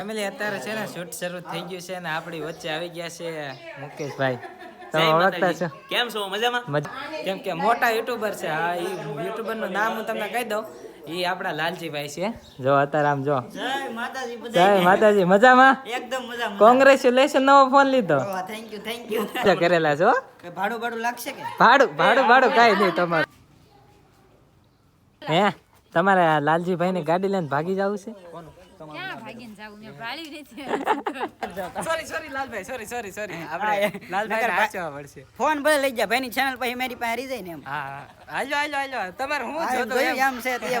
Family અત્યારે છે ને શૂટ શરૂ થઈ ગયું છે ને આપણી વચ્ચે આવી ગયા છે. મુકેશભાઈ તમે ઓળખતા છો? કેમ છો? મજામાં? કેમ કે મોટા યુટ્યુબર છે. હા એ યુટ્યુબરનું નામ હું તમને કહી દઉં. એ આપણા લાલજીભાઈ છે. જો અત્યારે આમ જો. જય માતાજી જય બધાય માતાજી મજામાં? એકદમ મજા કોંગ્રેચ્યુલેશન નવો ફોન લીધો. થેન્ક યુ થેન્ક યુ મજા કરેલા છો? ભાડું ભાડું લાગશે કે? ભાડું ભાડું ભાડું કાંઈ નહીં તમારું. હે? તમારે લાલજીભાઈ ની ગાડી લઈને ભાગી જવું છે? ક્યાં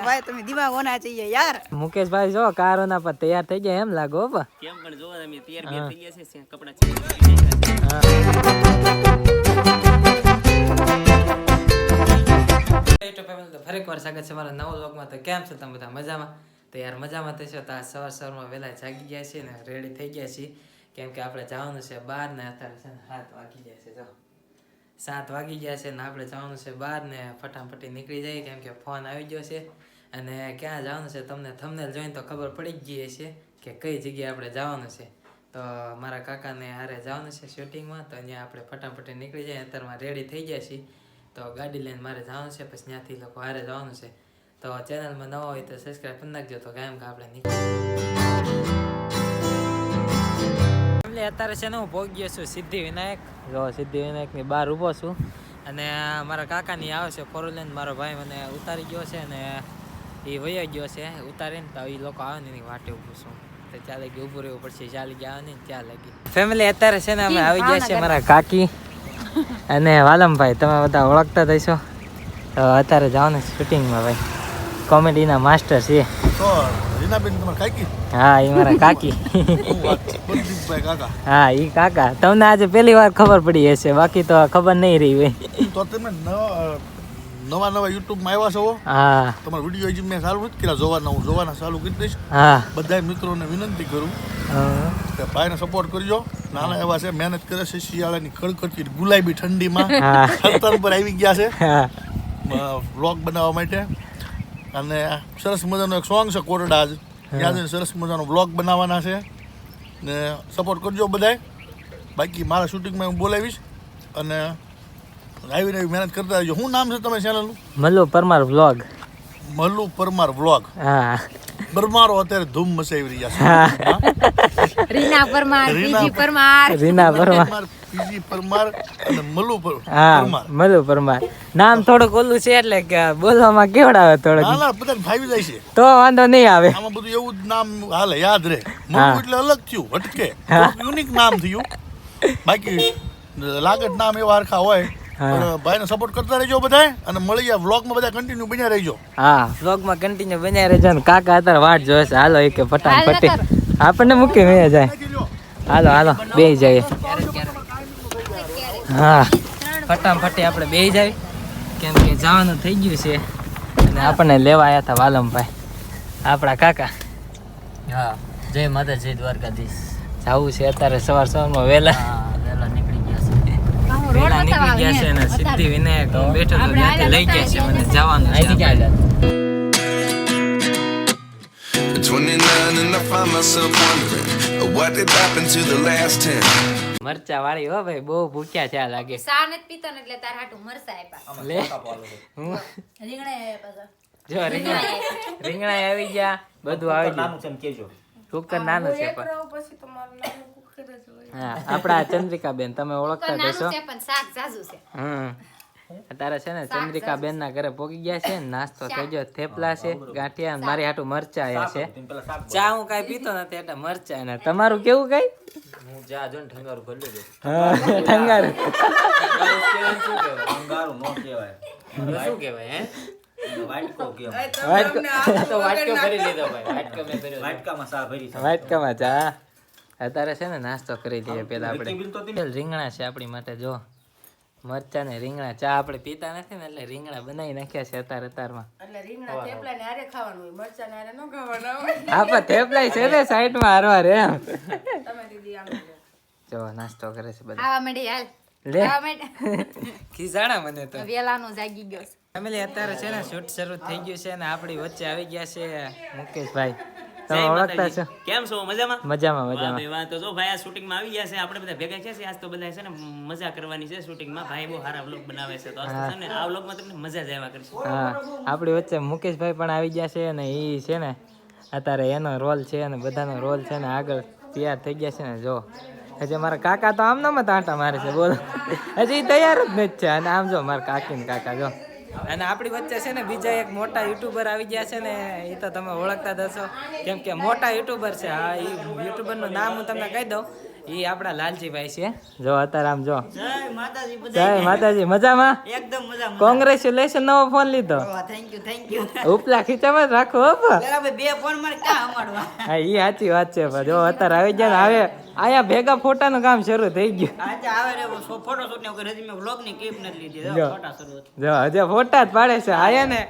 ભાઈ તમે દિમાગ હોના મુકેશભાઈ જો કારોના પર તૈયાર થઈ ગયા એમ લાગો કેમ પણ જો તૈયાર થઈ ગયા ફરી એકવાર સ્વાગત છે મારા નવો લોકમાં તો કેમ છે તમે બધા? મજામાં? તો યાર મજામાં થશો તો આ સવાર સવારમાં વહેલા જાગી ગયા છીએ ને રેડી થઈ ગયા છીએ. કેમ કે આપણે જવાનું છે બહાર ને અત્યારે છે ને સાત વાગી ગયા છે, જો. સાત વાગી ગયા છે ને આપણે જવાનું છે બહાર ને ફટાફટી નીકળી જાય કેમ કે ફોન આવી ગયો છે. અને ક્યાં જવાનું છે તમને થમને જોઈને તો ખબર પડી જ ગઈ છે કે કઈ જગ્યાએ આપણે જવાનું છે. તો મારા કાકાને હારે જવાનું છે શૂટિંગમાં તો અહીંયા આપણે ફટાફટી નીકળી જાય અત્યારમાં રેડી થઈ ગયા છીએ. તો ગાડી લઈને મારે જવાનું છે, પછી ત્યાંથી લોકો હારે જવાનું છે. તો ચેનલમાં નવા હોય તો સબસ્ક્રાઈબ કરી નાખજો તો કાયમ કે આપણે નીકળી એટલે અત્યારે છે ને હું ભોગ્યો ગયો છું સિદ્ધિ વિનાયક જો સિદ્ધિ વિનાયકની બહાર ઊભો છું અને મારા કાકાની આવે છે ફોર લઈને મારો ભાઈ મને ઉતારી ગયો છે અને એ વયો ગયો છે ઉતારીને તો એ લોકો આવે ને એની વાટે ઊભું છું તો ચાલે ગયું ઊભું રહેવું પડશે ચાલી ગયા આવે ને ત્યાં લાગી ફેમિલી અત્યારે છે ને અમે આવી ગયા છે મારા કાકી અને વાલમભાઈ તમે બધા ઓળખતા થઈશો તો અત્યારે જાઓ ને શૂટિંગમાં ભાઈ કોમેડીના માસ્ટર છે. હા એ મારા કાકી. હા એ કાકા. તમને આજે પહેલી વાર ખબર પડી હશે. બાકી તો ખબર નહીં રહી હોય. તો તમે નવા નવા યુટ્યુબમાં આવ્યા છો હા. તમારા વીડિયો હજી મેં ચાલુ નથી કર્યા. જોવાના હું જોવાના ચાલુ કરી દઈશ. હા. બધા મિત્રોને વિનંતી કરું. કે ભાઈને સપોર્ટ કરજો. નાના એવા છે મહેનત કરે છે શિયાળાની કડકડતી ગુલાબી ઠંડીમાં સત્તર ખતર પર આવી ગયા છે. બ્લોગ બનાવવા માટે. અને સરસ મજાનો એક સોંગ છે કોરડા જ. ત્યાં જઈને સરસ મજાનો વ્લોગ બનાવવાના છે. ને સપોર્ટ કરજો બધાય. બાકી મારા શૂટિંગમાં હું બોલાવીશ અને આવી આવી મહેનત કરતા રહેજો. શું નામ છે તમે ચેનલનું મલ્લુ પરમાર વ્લોગ મલ્લુ પરમાર વ્લોગ હા. પરમારો અત્યારે ધૂમ મચાવી રહ્યા છે? રીના પરમાર પીજી પરમાર. રીના પરમાર. પીજી પરમાર અને મલુ પરમાર. મલુ પરમાર. નામ થોડુંક ઓલું છે એટલે કે બોલવામાં કેવડાવે ના થોડુંક. ના બધા ફાવી જાય છે. તો વાંધો નહીં આવે. આમાં બધું એવું જ નામ હાલે યાદ રહે. મલુ એટલે અલગ થયું હટકે યુનિક નામ થયું. બાકી લાગત નામ એવા હરખા હોય. ભાઈને સપોર્ટ કરતા રહેજો બધાય અને મળી જાય વ્લોગમાં બધા કન્ટિન્યુ બન્યા રહેજો. હા વ્લોગમાં કન્ટિન્યુ બન્યા રહેજો ને કાકા અત્યારે વાટ જોવે છે. હાલો એક ફટાફટી. આપણને મૂકી મેં જાય. હાલો હાલો બે જઈએ હા. ફટાફટી આપણે બે જાય. કેમ કે જવાનું થઈ ગયું છે. અને આપણને લેવા આવ્યા હતા વાલમભાઈ. આપણા કાકા. હા જય માતા જય દ્વારકાધીશ. જવું છે અત્યારે સવાર સવારમાં વહેલા. હા વહેલા નીકળી નીકળી ગયા છે અને સિદ્ધિ વિનાયક હું બેઠો તો ત્યાંથી લઈ ગયા છે મને જવાનું છે અહીંથી ક્યાં આપણે. ગયા At 29 and I find myself wondering what did happen to the last 10. મરચા વાળી હો ભાઈ બહુ ભૂખ્યા છે આ લાગે. સા નથી પીતો ને એટલે તાર હાટું મરસા આપ્યા. લે. હું? રીંગણા આપ્યા જો રીંગણા રીંગણા આવી ગયા બધું આવી ગયું. કુકર નાનું છે પણ. હા આપણા ચંદ્રિકા બેન તમે ઓળખતા જશો પણ શાક છે. હમ. અત્યારે છે ને ચંદ્રિકા બેન ના ઘરે પોગી ગયા છે નાસ્તો થઈ ગયો થેપલા છે ગાંઠિયા મારી હાટું મરચા આવ્યા છે. ચા હું કાંઈ પીતો નથી એટલે મરચા ને તમારું કેવું કઈ? હું જા જો ઠંગારું ભરી દે હા. ઠંગારું. શું કહેવાય ઠંગારું નો કહેવાય શું કહેવાય હે? વાટકો વાટકો તો વાટકો ભરી લીધો ભાઈ વાટકો મેં ભર્યો વાટકામાં સા ભરી વાટકામાં ચા? અત્યારે છે ને નાસ્તો કરી લઈએ પેલા આપણે. રીંગણા છે આપણી માટે જો. મરચા ને રીંગણા ચા આપણે પીતા નથી ને એટલે રીંગણા બનાવી નાખ્યા છે અત્યારે અત્યારમાં એટલે રીંગણા થેપલા ને હારે ખાવાનું હોય મરચા ને હારે ન ખાવાના હોય. આપા થેપલાય છે ને સાઈડમાં હારવા રે એમ. તમે દીદી આમ જો નાસ્તો કરે છે બધા. ખાવા માંડી હાલ. લે. માંડી. ખીજાણા મને તો. વેલાનો જાગી ગયો ફેમિલી અત્યારે છે ને શૂટ શરૂ થઈ ગયું છે ને આપણી વચ્ચે આવી ગયા છે મુકેશભાઈ. તમે ઓળખતા છો? કેમ છો? મજામાં? મજામાં મજામાં. વાહ તો જો ભાઈ આ શૂટિંગમાં આવી ગયા છે. આપણે બધા ભેગા છે આજ તો બધા છે ને મજા કરવાની છે શૂટિંગમાં ભાઈ બહુ સારા વ્લોગ બનાવે છે. તો આજ ને આ વ્લોગમાં તમને મજા જ આવ્યા કરશે. હા આપણી વચ્ચે મુકેશભાઈ પણ આવી ગયા છે અને એ છે ને અત્યારે એનો રોલ છે અને બધાનો રોલ છે ને આગળ તૈયાર થઈ ગયા છે ને જો. હજી મારા કાકા તો આમ નામ જ આંટા મારે છે બોલો. હજી તૈયાર જ નથી છે અને આમ જો મારા કાકી ને કાકા જો. અને આપણી વચ્ચે છે ને બીજા એક મોટા યુટ્યુબર આવી ગયા છે ને એ તો તમે ઓળખતા જ હશો. કેમ કે મોટા યુટ્યુબર છે. હા એ યુટ્યુબરનું નામ હું તમને કહી દઉં. એ આપણા લાલજીભાઈ છે. જો અત્યારે આમ જો. જય માતાજી મજામાં? એકદમ મજા કોંગ્રેચ્યુલેશન નવો ફોન લીધો. થેન્ક યુ થેન્ક યુ ઉપલા ખીચામાં જ રાખો હો બા. ફોન મારે ક્યાં અમાડવા હા એ સાચી વાત છે જો અત્યારે આવી ગયા ને હવે અહીંયા ભેગા ફોટા નું કામ શરૂ થઈ ગયું. આજે આવે રે ફોટો શૂટ ને હજી મેં વ્લોગની ક્લિપ નથી લીધી. જો. જો. ફોટા શરૂ જો હજે ફોટા જ પાડે છે આયા ને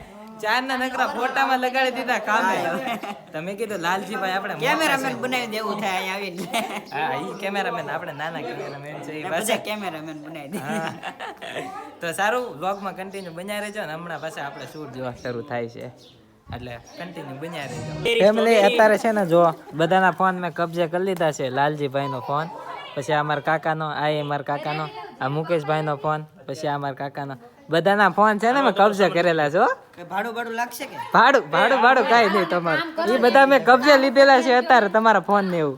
ચાર ના નકરા ફોટામાં લગાડી દીધા કામે. તમે કીધું લાલજીભાઈ આપણે કેમેરામેન બનાવી દેવું થાય અહીંયા આવીને. હા ઈ કેમેરામેન આપણે નાના કેમેરામેન છે ઈ ને કેમેરામેન બનાવી દે. તો સારું વ્લોગમાં કન્ટિન્યુ બન્યા રહેજો ને હમણાં પાછા આપણે શૂટ જોવા શરૂ થાય છે. એટલે કન્ટિન્યુ બન્યા રહેજો. ફેમિલી અત્યારે છે ને જો બધાના ફોન મેં કબજે કરી લીધા છે લાલજીભાઈનો ફોન પછી આ મારા કાકાનો આ એ મારા કાકાનો આ મુકેશભાઈનો ફોન પછી આ મારા કાકાનો. બધાના ફોન છે ને મેં કબજે કરેલા છે ભાડું ભાડું લાગશે કે? ભાડું ભાડું ભાડું કાંઈ નહીં તમારું. એ બધા મેં કબજે લીધેલા છે અત્યારે તમારા ફોન ને એવું.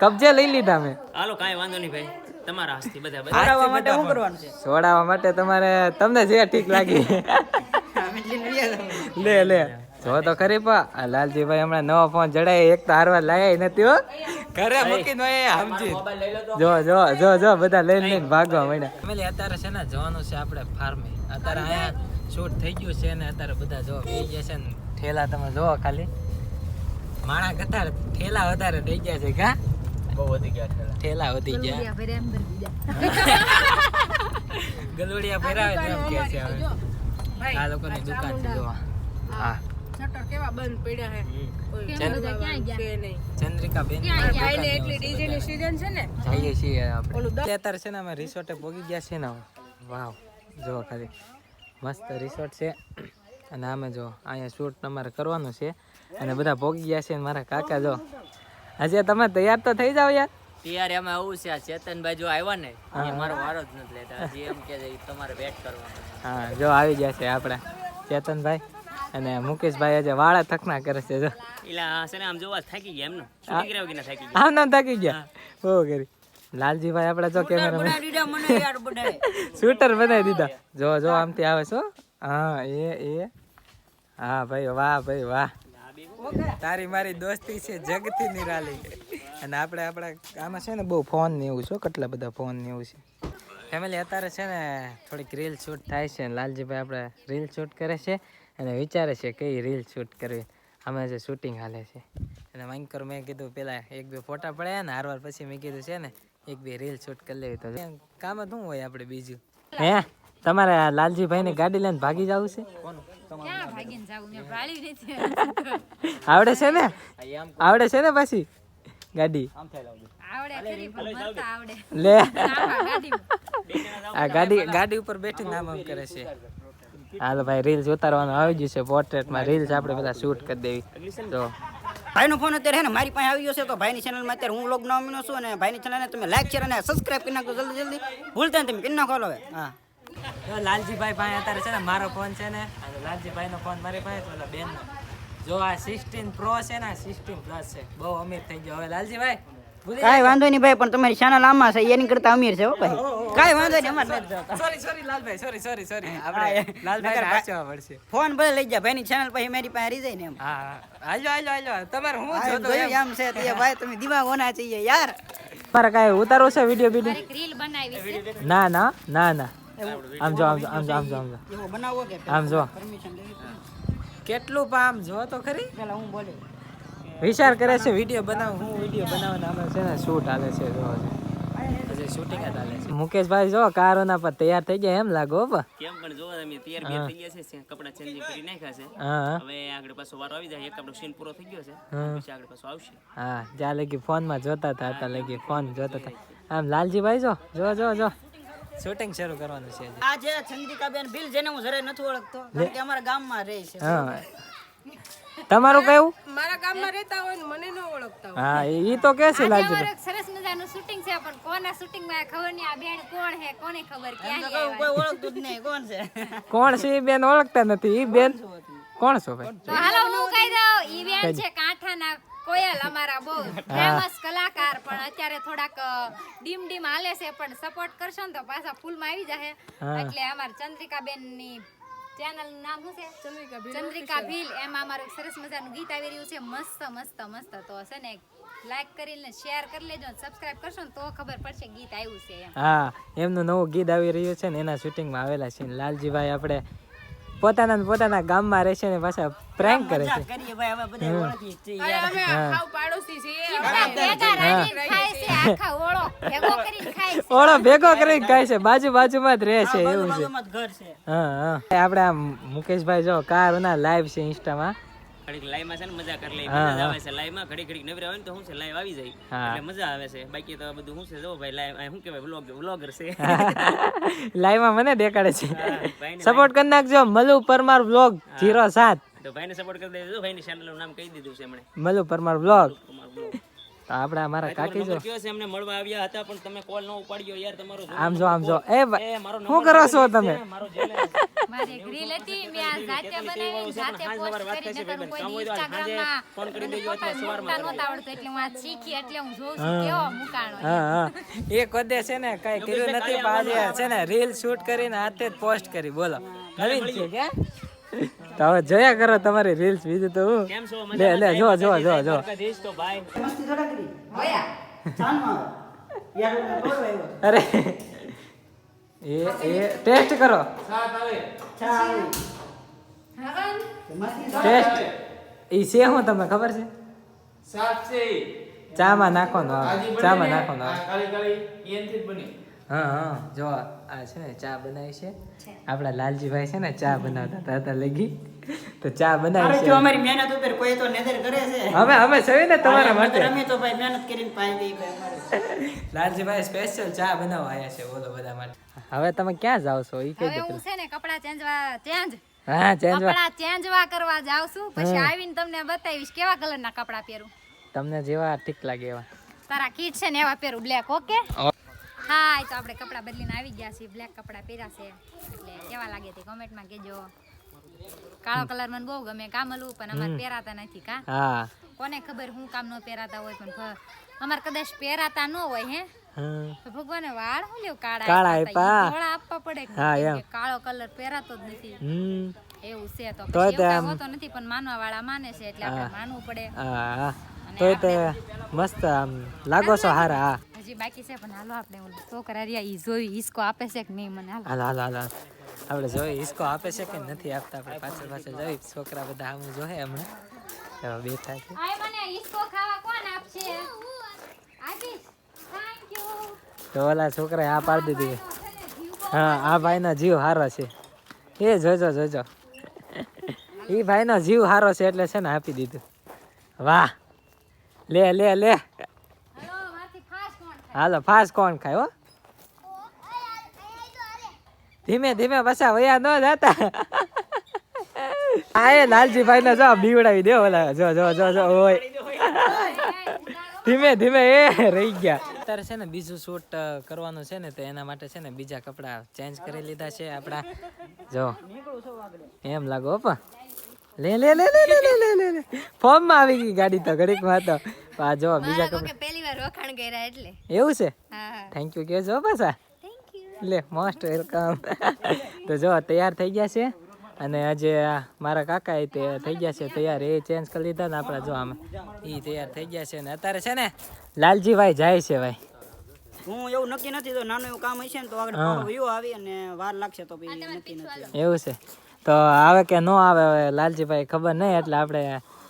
કબજે લઈ લીધા મેં હાલો કાંઈ વાંધો નહીં ભાઈ. તમારા હાથથી બધા છોડાવવા માટે શું કરવાનું છે? છોડાવવા માટે તમારે તમને જે ઠીક લાગી. લે લે. જો તો ખરી પા. આ લાલજીભાઈ હમણાં નવો ફોન જડાય. એક તો હારવા લાયા નથી હો. ઘરે મૂકીને એ સમજી. જો જો જો જો બધા લઈને લઈને ભાગવા માંડ્યા. ફેમિલી અત્યારે છે ને જવાનું છે આપણે ફાર્મે અત્યારે અહીંયા શૂટ થઈ ગયું છે ને અત્યારે બધા જો બે ગયા છે ને. ઠેલા તમે જોવો ખાલી. માણા કતાર ઠેલા વધારે થઈ ગયા છે કા? બહુ વધી ગયા ઠેલા. ઠેલા વધી ગયા. ગલુડિયા ભરાવે છે એમ કે છે હવે. આ લોકોની દુકાન જોવા હા. શટર કેવા બંધ પડ્યા હે? કોઈ ચાલ. બોલાવવાનું છે નહીં. ચંદ્રિકા બેન. આઈને એટલી ડીજે ની સીઝન છે ને? જઈએ છીએ આપણે. અત્યારે છે ને અમે રિસોર્ટે પહોંચી ગયા છીએ ને વાવ. જો ખાલી. મસ્ત રિસોર્ટ છે. અને આમે જો અહીંયા શૂટ તમારે કરવાનું છે. અને બધા ભોગી ગયા છે ને મારા કાકા જો. હજી તમે તૈયાર તો થઈ જાઓ યાર. ત્યારે એમાં એવું છે. આ ચેતનભાઈ જો આવ્યા ને મારો વારો જ નથી લેતા. હજી એમ કે તમારે વેટ કરવાનો હા જો આવી ગયા છે આપણે ચેતનભાઈ. અને મુકેશભાઈ આજે વાળા થકના કરે છે જો. છે ને આમ જોવા થાકી ગયા એમનો શૂટિંગ કર્યા વગરના થાકી ગયા? આમ નામ થાકી ગયા. બહુ કરી. લાલજીભાઈ આપણે જો કેમેરા બનાવી દીધા મને યાર બધાએ. શૂટર બનાવી દીધા. જો જો આમથી આવે છો હા. એ એ. હા ભાઈ વાહ ભાઈ વાહ. તારી મારી દોસ્તી છે જગથી નિરાલી. અને આપણે આપણા આમાં છે ને બહુ ફોન ને એવું છે કેટલા બધા ફોન ને એવું છે. ફેમિલી અત્યારે છે ને થોડીક રીલ શૂટ થાય છે. લાલજીભાઈ આપણે રીલ શૂટ કરે છે. અને વિચારે છે કઈ રીલ શૂટ કરવી. અમે જે શૂટિંગ હાલે છે. અને વાંકર મેં કીધું પેલા એક બે ફોટા પડ્યા ને હારવાર પછી મેં કીધું છે ને એક બે રીલ શૂટ કરી લેવી તો કામ શું હોય આપણે બીજું? હે? તમારે આ લાલજીભાઈની ગાડી લઈને ભાગી જવું છે? ક્યાં ભાગીને જાવું? મેં ભાળી નથી આવડે છે ને? આવડે છે ને પછી? ગાડી? લે. આ ગાડી ગાડી ઉપર બેઠી નામ આમ કરે છે. હાલો ભાઈ રીલ્સ ઉતારવાનું આવી ગયું છે પોર્ટ્રેટમાં રીલ્સ આપણે બધા શૂટ કરી દેવી. તો ભાઈનો ફોન અત્યારે હે ને મારી પાસે આવી ગયો છે તો ભાઈની ચેનલમાં અત્યારે હું લોગ નોમિનો છું અને ભાઈની ચેનલને તમે લાઈક શેર અને સબસ્ક્રાઇબ કરી નાખો જલ્દી જલ્દી. ભૂલતા નહીં તમે કરી નાખો હવે. હા. તો લાલજીભાઈ પાસે અત્યારે છે ને મારો ફોન છે ને લાલજીભાઈનો ફોન મારી પાસે તો બેનનો. જો આ સિક્સટીન પ્રો છે ને સિક્સટીન પ્લસ છે. બહુ અમીર થઈ ગયો. હવે લાલજીભાઈ? કાંઈ વાંધો નહીં ભાઈ પણ તમારી ચેનલ આમાં છે એની કરતા અમીર છે હો ભાઈ કાંઈ વાંધો નહીં અમારે નથી જોતા. Sorry sorry Lalbhai sorry sorry sorry આપણે લાલભાઈ નકર વાંચવા પડશે ફોન ભલે લઈ જા ભાઈની ચેનલ પછી મારી પાસે રહી જાય ને એમ હા હાલો હાલો હાલો તમારે હું હા, એમ જોતો જોયું એમ એમ છે તો એ ભાઈ તમે દિમાગ હોના चाहिए યાર તમારે કાંઈ ઉતારવો છે વિડીયો વિડીયો એક રીલ બનાવી છે ના ના ના ના આમ જો આમ જો આમ જો આમ જો આમ જો એવો બનાવો કે આમ જો પરમિશન લેવી પડે. કેટલું પામ જો તો ખરી પેલા હું બોલે વિચાર કરે છે વીડિયો બનાવ. હું વીડિયો બનાવવાના અમે છે ને શૂટ હાલે છે જો પછી શૂટિંગ જ હાલે છે. મુકેશભાઈ જો કારોના પર તૈયાર થઈ ગયા એમ લાગો હો કેમ પણ જોવો અમે તૈયાર બેર થઈ ગયા છે કપડા ચેન્જ કરી નાખ્યા છે. હા. હવે આગળ પાછો વારો આવી જાય એક આપણો સીન પૂરો થઈ ગયો છે. પછી આગળ પાછો આવશે. હા જ્યાં લગી ફોનમાં જોતા હતા હતા લગી ફોન જોતા હતા. આમ લાલજીભાઈ જો જો જો જો. શૂટિંગ શરૂ કરવાનું છે આ જે ચંદ્રિકાબેન બિલ જેને હું જરાય નથી ઓળખતો કારણ કે અમારા ગામમાં રહે છે. હા. તમારું કયું? મારા ગામમાં રહેતા હોય ને મને ન ઓળખતા હોય. હા ઈ તો કે છે એક સરસ મજાનું શૂટિંગ છે પણ કોના શૂટિંગમાં ખબર નહીં આ બેન કોણ હે કોને ખબર ક્યાં છે કોઈ ઓળખતું જ નહીં કોણ છે? કોણ છે ઈ બેન ઓળખતા નથી ઈ બેન કોણ છો ભાઈ? તો હાલો હું કહી દઉં ઈ બેન છે કાંઠાના કોયલ અમારા બહુ ફેમસ કલાકાર પણ અત્યારે થોડાક ડીમ ડીમ હાલે છે પણ સપોર્ટ કરશો ને તો પાછા ફૂલમાં આવી જશે એટલે અમાર ચંદ્રિકા બેનની ચેનલ નામ શું છે? ચંદ્રિકા ભીલ ચંદ્રિકા ભીલ. એમાં અમારું સરસ મજાનું ગીત આવી રહ્યું છે. મસ્ત મસ્ત મસ્ત. તો છે ને લાઈક કરીને શેર કરી લેજો સબસ્ક્રાઇબ કરશો ને તો ખબર પડશે ગીત આવ્યું છે હા એમનું નવું ગીત આવી રહ્યું છે ને એના શૂટિંગમાં આવેલા છે. ને લાલજીભાઈ આપણે પોતાના પોતાના ગામમાં રહે છે ને પાછા પ્રેન્ક કરે છે. કરીએ ભાઈ બધા અમે પાડોશી છે આખા ઓળો ભેગો કરીને ખાય છે. ઓળો ભેગો કરીને ખાય છે બાજુ બાજુમાં જ રહે છે એવું છે. હા હા. આપણે આ મુકેશભાઈ જો કાર ના લાઈવ છે ઇન્સ્ટામાં ઘડીક લાઈવમાં છે ને મજા કરી લઈ મજા આવે છે. લાઈવમાં ઘડી ઘડીક નવરા હોય ને તો હું છે લાઈવ આવી જાય. એટલે મજા આવે છે. બાકી તો બધું શું છે જો ભાઈ લાઈવ શું કહેવાય વ્લોગ વ્લોગર છે. લાઈવમાં મને દેખાડે છે. સપોર્ટ કરી નાખજો. મલુ પરમાર વ્લોગ જીરો સાત. તો ભાઈને સપોર્ટ કરી દેજો. ભાઈની ચેનલનું નામ કહી દીધું છે એમણે. મલુ પરમાર વ્લોગ. તો આપણે અમારા કાકી જો. કયો છે? એમને મળવા આવ્યા હતા પણ તમે કોલ ન ઉપાડ્યો યાર તમારો આમ જો આમ જો. એ શું કરો છો તમે? મારો એક હતી મે આ જાતે બનાવી જાતે પોસ્ટ કરી નકર કોઈ ઇન્સ્ટાગ્રામમાં ફોન કરી દેજો અથવા સવારમાં મૂકતા નહોતા આવડતો એટલે હું આ શીખી એટલે હું જોઉં છું કેવો મુકાણો હા હા. એ કદે છે ને કઈ કર્યું નથી પાજે છે ને રીલ શૂટ કરીને હાથે જ પોસ્ટ કરી. બોલો. નવીન છે કે? તો હવે જોયા કરો તમારી રીલ્સ બીજું તો લે લે જો જો જો જો. અરે એ એ ટેસ્ટ કરો. ટેસ્ટ. એ છે હું તમને ખબર છે? ચા માં નાખો નો? ચા માં નાખો નો હા હા. જો આ છે ને ચા બનાવી છે. આપણા લાલજીભાઈ છે ને ચા બનાવતા હતા હતા લગી. તો ચા બનાવી છે. અમારી મહેનત ઉપર કોઈ તો નજર કરે છે. અમે અમે છે ને તમારા માટે અમે તો ભાઈ મહેનત કરીને પાઈ દઈ ભાઈ લાલજીભાઈ સ્પેશિયલ ચા બનાવવા આવ્યા છે બોલો બધા માટે. હવે તમે ક્યાં જાવ છો? ઈ કહી હવે હું છે ને કપડા ચેન્જવા ચેન્જ. હા ચેન્જવા. કપડા ચેન્જવા કરવા જાવ છું. પછી આવીને તમને બતાવીશ કેવા કલરના કપડા પહેરું. તમને જેવા ઠીક લાગે એવા. તારા કીટ છે ને એવા પહેરું બ્લેક ઓકે હા તો આપણે કપડા બદલીને આવી ગયા છીએ. બ્લેક કપડા પહેર્યા છે. એટલે કેવા લાગે તે કોમેન્ટમાં કહેજો. કાળો કલર મને બહુ ગમે કામલું પણ અમારે પહેરાતા નથી કા? હા. કોને ખબર હું કામ ન પહેરાતા હોય પણ અમારે કદાચ પહેરાતા ન હોય હે? ભગવાને વાળ હું લ્યો કાળા કાળા આપ્યા. ધોળા આપવા પડે. હા, કેમ કાળો કલર પહેરાતો જ નથી. એવું છે તો તે નથી પણ માનવા વાળા માને છે એટલે આપણે માનવું પડે. હા. તો તો મસ્ત આમ લાગો છો હારા હા. હજી બાકી છે પણ હાલો આપણે ઓલું છોકરા રહ્યા ઈ જોઈ ઈસકો આપે છે કે નહીં મને હાલો. હાલો હાલ. આપણે જોઈએ ઈસકો આપે છે કે નથી આપતા? આપણે પાછળ પાછળ જોઈ છોકરા બધા આમ જોહે હમણાં. બેઠા છે. મને ઈસકો ખાવા કોણ આપશે? આપીશ થેન્ક યુ તો ઓલા છોકરાએ આ પાડી દીધી. હા આ ભાઈનો જીવ હારો છે. એ જોજો જોજો. એ ભાઈનો જીવ હારો છે એટલે છે ને આપી દીધું. વાહ. લે લે લે. હલો ફાસ્ટ કોણ હાલો ફાસ્ટ કોણ ખાય હો? ધીમે ધીમે પાછા વયા ન જાતા. આ એ લાલજીભાઈ ને જો બીવડાવી દે ઓલા જો જો જો જો ઓય. ધીમે ધીમે એ રહી ગયા. અત્યારે છે ને બીજું શૂટ કરવાનું છે ને તો એના માટે છે ને બીજા કપડા ચેન્જ કરી લીધા છે આપણા. જો. એમ લાગો પા લે લે લે લે લે લે લે લે લે. ફોર્મમાં આવી ગઈ ગાડી તો ઘડીકમાં તો. આ જો બીજા કપડા. કે પહેલી વાર વખાણ કર્યા એટલે. એવું છે? હા. થેન્ક યુ કહેજો પાછા. થેન્ક યુ લે મોસ્ટ વેલકમ તો જો તૈયાર થઈ ગયા છે. અને આજે મારા કાકા એ તે થઈ ગયા છે તૈયાર. એ ચેન્જ કરી લીધા ને આપણા જો આમ. એ તૈયાર થઈ ગયા છે ને અત્યારે છે ને લાલજીભાઈ જાય છે ભાઈ. હું એવું નક્કી નથી તો નાનું એવું કામ હશે ને તો આગળ પાછો વયો આવી અને વાર લાગશે તો પછી નક્કી નથી. એવું છે. તો આવે કે ન આવે હવે લાલજીભાઈ ખબર નહીં એટલે આપણે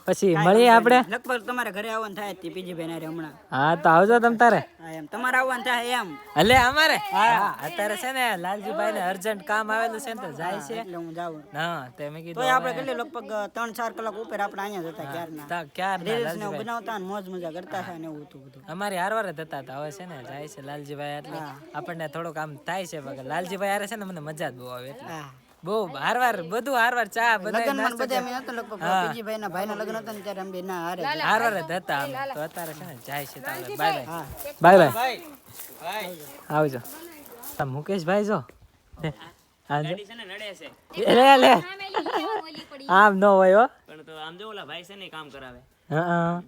પછી મળીએ આપણે. લગભગ તમારે ઘરે આવવાનું થાય તે પીજીભાઈ નારે હમણાં. હા તો આવજો તમ તારે. એમ. તમારે આવવાનું થાય એમ. એટલે અમારે? હા. અત્યારે છે ને લાલજીભાઈ ને અર્જન્ટ કામ આવેલું છે ને તો જાય છે. એટલે હું જાઉં. હા તે મેં કીધું તો આપણે કેટલી લગભગ ત્રણ ચાર કલાક ઉપર આપણે અહીંયા જતા ક્યારના. તા- ક્યારના રીલ્સ ને બનાવતા ને મોજ મજા કરતા હતા ને એવું હતું બધું. અમારી હારવાર થતા હતા હવે છે ને જાય છે લાલજીભાઈ એટલે આપણને થોડુંક આમ થાય છે લાલજીભાઈ હારે છે ને મને મજા જ બહુ આવે એટલે. બહુ હારવાર બધું હારવાર ચા બધા લગન બધા અમે હતો લગભગ બીજી ભાઈ ના ભાઈ ના લગન હતા ને ત્યારે અમે ના હારે હારવાર જ હતા અમે તો અત્યારે ક્યાં જાય છે તારે. Bye bye. Bye bye. આવજો. મુકેશભાઈ જો. આમ ન હોય આમ જો ઓલા ભાઈ છે ને કામ કરાવે. હા.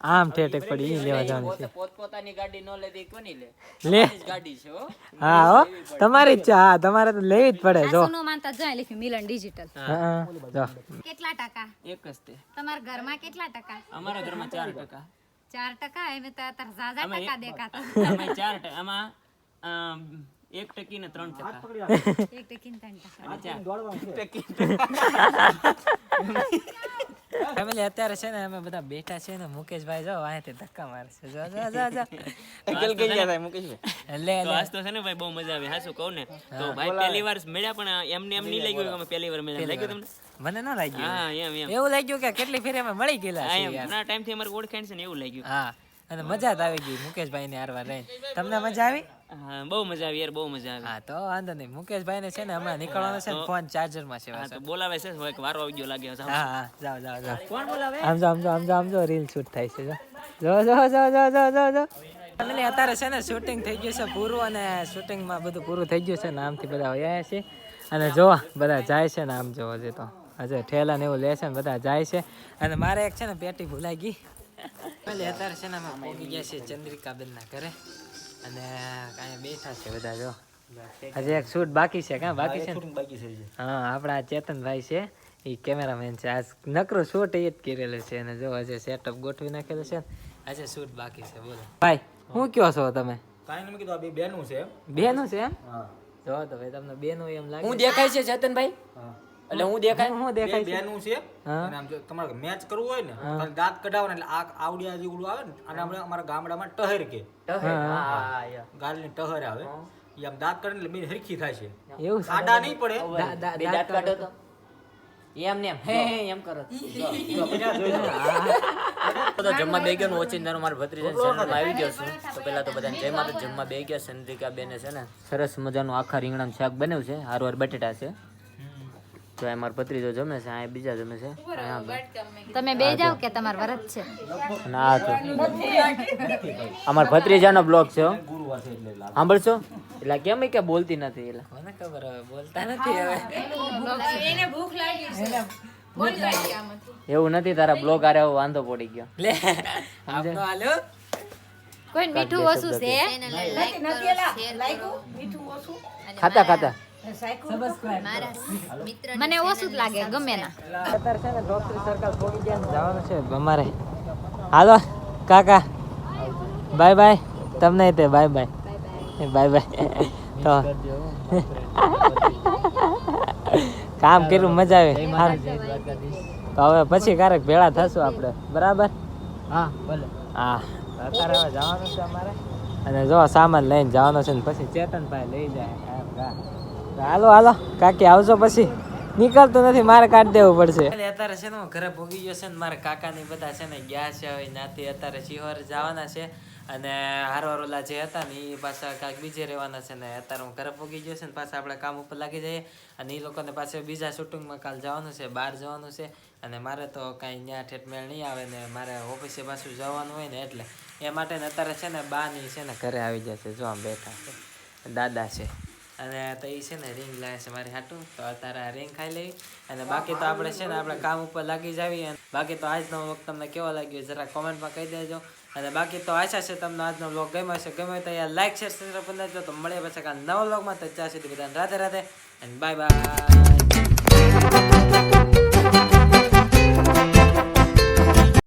આમ ઠેઠ પડી ઈ લેવા જવાની છે. પોતપોતાની ગાડી નો લેતી કોની લે? લે. ગાડી છે હો. હા હો. તમારી જ હા તમારે તો લેવી જ પડે જો. સુનો માનતા જાય લખ્યું મિલન ડિજિટલ હા જો. કેટલા ટકા? એક જ તે. તમારા ઘરમાં કેટલા ટકા? અમારા ઘરમાં ચાર ટકા. ચાર ટકા? એમ તો અત્યારે ઝાઝા ટકા દેખાતા. અમે ચાર ટકા આમાં એક ટકી. ને ત્રણ ટકા. એક ટકી ને ત્રણ ટકા. ફેમિલી અત્યારે છે ને અમે બધા બેઠા છે ને મુકેશભાઈ જો અહીંથી ધક્કા મારશે. જો જો જો જો. જો લે તો લે આજ તો છે ને ભાઈ બહુ મજા આવી હાસુ કહું ને. તો ભાઈ પહેલી વાર મળ્યા પણ એમને એમ નહીં લાગ્યું કે અમે પહેલી વાર મળ્યા. લાગ્યું તમને? મને ના લાગ્યું. હા એમ એમ. એવું લાગ્યું કે કેટલી ફેરી અમે મળી ગયેલા હા છે ટાઈમ ઘણા ટાઈમથી અમારે ઓળખાણ છે ને એવું લાગ્યું. હા અને મજા જ આવી ગઈ મુકેશભાઈ ને હારવા રહીને તમને મજા આવી? હા બહુ મજા આવી યાર બહુ મજા આવી. હા તો વાંધો નહીં. મુકેશભાઈ ને છે ને હમણાં નીકળવાનો છે ને ફોન ચાર્જરમાં છે તો બોલાવે છે એક વારો આવી ગયો લાગે હા હા જાઓ જાઓ જાઓ. કોણ બોલાવે? આમ જો આમ જો આમ જો આમ જો રીલ શૂટ થાય છે જો જો જો જો જો જો જો ફાઇનલી અત્યારે છે ને શૂટિંગ થઈ ગયું છે પૂરું અને શૂટિંગમાં બધું પૂરું થઈ ગયું છે ને આમથી બધા આવ્યા છે. અને જોવા બધા જાય છે ને આમ જોવા જે તો. હજે ઠેલા ને એવું લે છે ને બધા જાય છે. અને મારે એક છે ને પેટી ભૂલાઈ ગઈ. અત્યારે છે ને અમે પહોંચી ગયા છે ચંદ્રિકાબેનના ઘરે. અને કાંઈ બેઠા છે બધા જો. હજી એક શૂટ બાકી છે કાં? બાકી છે? હા આપણા ચેતનભાઈ છે એ કેમેરામેન છે. આ નકરો શૂટ એ જ કરેલો છે અને જો આજે સેટઅપ ગોઠવી નાખેલો છે આજે શૂટ બાકી છે બોલો. ભાઈ હું કયો છો તમે? કાંઈ નહીં કીધું આ બેનું છે બેનું છે એમ? જો તો ભાઈ તમને બેનું એમ લાગે. હું દેખાય છે ચેતનભાઈ? એટલે હું દેખાય? હું દેખાય બેનું છે. અને આમ જો તમારે મેચ કરવું હોય ને ખાલી દાંત કઢાવવાના એટલે આ આવડિયા જેવું આવે ને અને આપણે અમારા ગામડામાં ટહેર કે. ગાલની ટહેર આવે. એ આમ દાંત કાઢે એટલે બે હરખી થાય છે. એવું કાડા નહીં પડે. દાંત કાઢો તો. એમ ને એમ. હે હે એમ કરો. તો જમવા બે ગયો ઓચિંતાનો મારા ભત્રીજા ચેનલમાં આવી ગયો છું. તો પહેલા તો બધાને જય માતા જમવા બે ગયા ચંદ્રિકા બેને છે ને. સરસ મજાનું આખા રીંગણાનું શાક બન્યું છે. હારવાર બટેટા છે. તો આ મારો ભત્રીજો જમે છે આ બીજા જમે છે. તમે બે જાવ કે તમાર વરત છે? ના તો. અમાર ભત્રીજાનો બ્લોગ છે સાંભળશો? એટલે કેમ કે બોલતી નથી એટલે. કોને ખબર હવે? બોલતા નથી હવે. એવું નથી તારા બ્લોગ આરે વાંધો પડી ગયો. લે આપનો હાલ્યો કોઈ મીઠું ઓછું છે? ખાતા ખાતા. મને ઓછું જ લાગે ગમે ના. અત્યારે છે ને ડોક્ટરી સર્કલ પહોંચી ગયા જવાનું છે અમારે. હાલો કાકા. બાય બાય તમને તે બાય બાય બાય બાય તો કામ કર્યું મજા આવે. તો હવે પછી ક્યારેક ભેળા થશું આપણે. બરાબર? હા ભલે. હા. અત્યારે હવે જવાનું છે અમારે. અને જો સામાન લઈને જવાનો છે ને પછી ચેતનભાઈ લઈ જાય. હાલો હાલો, કાકી, આવજો પછી. નીકળતું નથી, મારે કાઢી દેવું પડશે. અત્યારે છે ને ઘરે ભોગી ગયો છે ને મારા કાકા ની બધા છે ને ગયા છે હવે નાથી અત્યારે શિહોર જવાના છે અને હારવાર ઓલા જે હતા ને એ પાછા કાંઈક બીજે રહેવાના છે ને અત્યારે હું ઘરે ભોગી ગયો છે ને પાછા આપણે કામ ઉપર લાગી જઈએ અને એ લોકોને પાછળ બીજા શૂટિંગમાં કાલ જવાનું છે, બહાર જવાનું છે અને મારે તો કાંઈ ત્યાં ઠેઠમેળ નહીં આવે ને મારે ઓફિસે પાછું જવાનું હોય ને એટલે એ માટે ને અત્યારે છે ને બાની છે ને ઘરે આવી જશે, જો આમ બેઠા છે. દાદા છે. અને તો એ છે ને રિંગ લાવે છે મારી હાટું. તો અત્યારે આ રિંગ ખાઈ લેવી અને બાકી તો આપણે છે ને આપણે કામ ઉપર લાગી જાવી અને બાકી તો આજનો વખત તમને કેવો લાગ્યો જરા કોમેન્ટમાં કહી દેજો. અને બાકી તો આશા છે તમને આજનો વ્લોગ ગમ્યો હશે. ગમ્યો તો યાર લાઈક શેર સબસ્ક્રાઈબ કરી દેજો તો મળે પછી કાલ નવા વ્લોગમાં તો ત્યાં સુધી બધાને રાધે રાધે અને બાય બાય